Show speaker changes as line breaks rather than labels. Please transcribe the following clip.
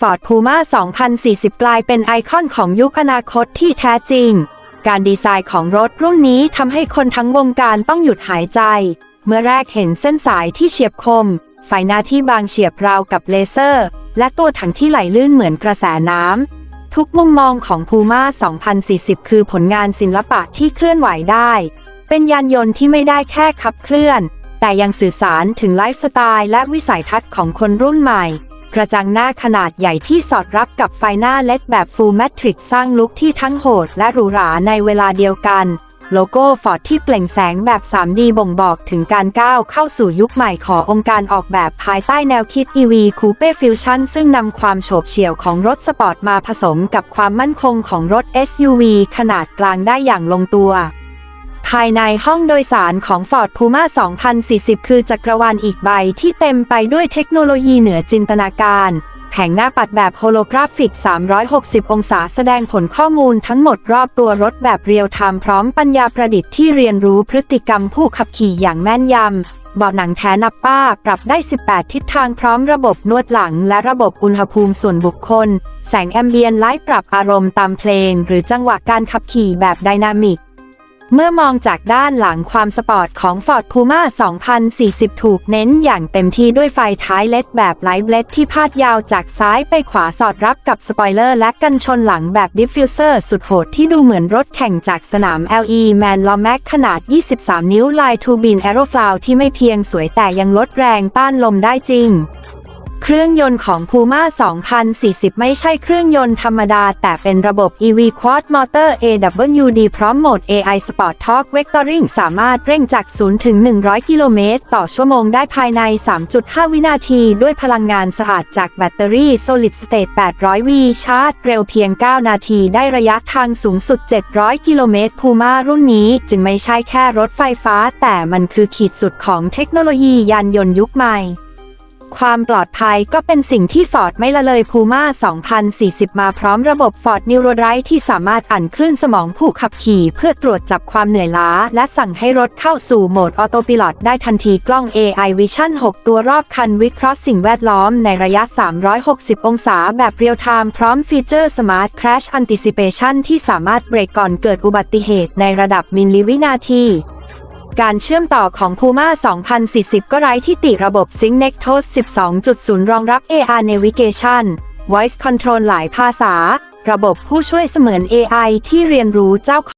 Ford Puma 2040 กลายเป็นไอคอนของยุคอนาคตที่แท้จริง การดีไซน์ของรถรุ่นนี้ทำให้คนทั้งวงการต้องหยุดหายใจ เมื่อแรกเห็นเส้นสายที่เฉียบคม ไฟหน้าที่บางเฉียบราวกับเลเซอร์ และตัวถังที่ไหลลื่นเหมือนกระแสน้ำ ทุกมุมมองของ Puma 2040 คือผลงานศิลปะที่เคลื่อนไหวได้ เป็นยานยนต์ที่ไม่ได้แค่ขับเคลื่อน แต่ยังสื่อสารถึงไลฟ์สไตล์และวิสัยทัศน์ของคนรุ่นใหม่ กระจังหน้าขนาดใหญ่ที่สอดรับกับไฟหน้าเล็ดแบบ Full Matrix สร้างลุคที่ทั้งโหดและหรูหราในเวลาเดียวกัน โลโก้ฟอร์ดที่เปล่งแสงแบบ 3D บ่งบอกถึงการก้าวเข้าสู่ยุคใหม่ขององค์การออกแบบภายใต้แนวคิด EV Coupe Fusion ซึ่งนำความโฉบเฉี่ยวของรถสปอร์ตมาผสมกับความมั่นคงของรถ SUV ขนาดกลางได้อย่างลงตัว ภายในห้องโดยสารของ Ford Puma 2040 คือจักรวาลอีกใบที่เต็มไปด้วยเทคโนโลยีเหนือจินตนาการ แผงหน้าปัดแบบโฮโลกราฟิก 360 องศาแสดงผลข้อมูลทั้งหมดรอบตัวรถแบบเรียลไทม์พร้อมปัญญาประดิษฐ์ที่เรียนรู้พฤติกรรมผู้ขับขี่อย่างแม่นยำเบาะหนังแท้นับป้า ปรับได้ 18 ทิศทางพร้อมระบบนวดหลัง และระบบอุณหภูมิส่วนบุคคล แสงแอมเบียนไลท์ปรับอารมณ์ตามเพลง หรือจังหวะการขับขี่แบบไดนามิก เมื่อมองจากด้านหลังความสปอร์ตของ Ford Puma 2040 ถูกเน้นอย่างเต็มที่ด้วยไฟท้ายเล็ดแบบไลท์เล็ดที่พาดยาวจากซ้ายไปขวาสอดรับกับสปอยเลอร์และกันชนหลังแบบดิฟฟิวเซอร์สุดโหดที่ดูเหมือนรถแข่งจากสนาม LE Man l o m a c ขนาด 23 นิ้วลายทูบิน Aeroflow ที่ไม่เพียงสวยแต่ยังลดแรงต้านลมได้จริง เครื่องยนต์ของ Puma 2040 ไม่ใช่เครื่องยนต์ธรรมดา แต่เป็นระบบ EV Quad Motor AWD พร้อมโหมด AI Sport Torque Vectoring สามารถเร่งจาก 0 ถึง 100 กิโลเมตร ต่อชั่วโมงได้ภายใน 3.5 วินาที ด้วยพลังงานสะอาดจากแบตเตอรี่ Solid State 800 V ชาร์จเร็วเพียง 9 นาที ได้ระยะทางสูงสุด 700 กิโลเมตร Puma รุ่นนี้ จึงไม่ใช่แค่รถไฟฟ้า แต่มันคือขีดสุดของเทคโนโลยียานยนต์ยุคใหม่ ความปลอดภัยก็เป็นสิ่งที่ Ford ไม่ละเลย Puma 2040 มาพร้อมระบบ Ford Neurodrive ที่สามารถอ่านคลื่นสมองผู้ขับขี่เพื่อตรวจจับความเหนื่อยล้า และสั่งให้รถเข้าสู่โหมดออโต i l o t ได้ทันทีกล้อง AI Vision 6 ตัวรอบคันวิเคราะห์สิ่งแวดล้อมในระยะ 360 องศาแบบเรียลไทม์พร้อมฟีเจอร์ Smart Crash Anticipation ที่สามารถเบรกก่อนเกิดอุบัติเหตุในระดับมิลลิวินาที การเชื่อมต่อของ Puma 2040 ก็ไร้ที่ติระบบ Sync Nexus 12.0 รองรับ AR Navigation Voice Control หลายภาษา ระบบผู้ช่วยเสมือน AI ที่เรียนรู้เจ้า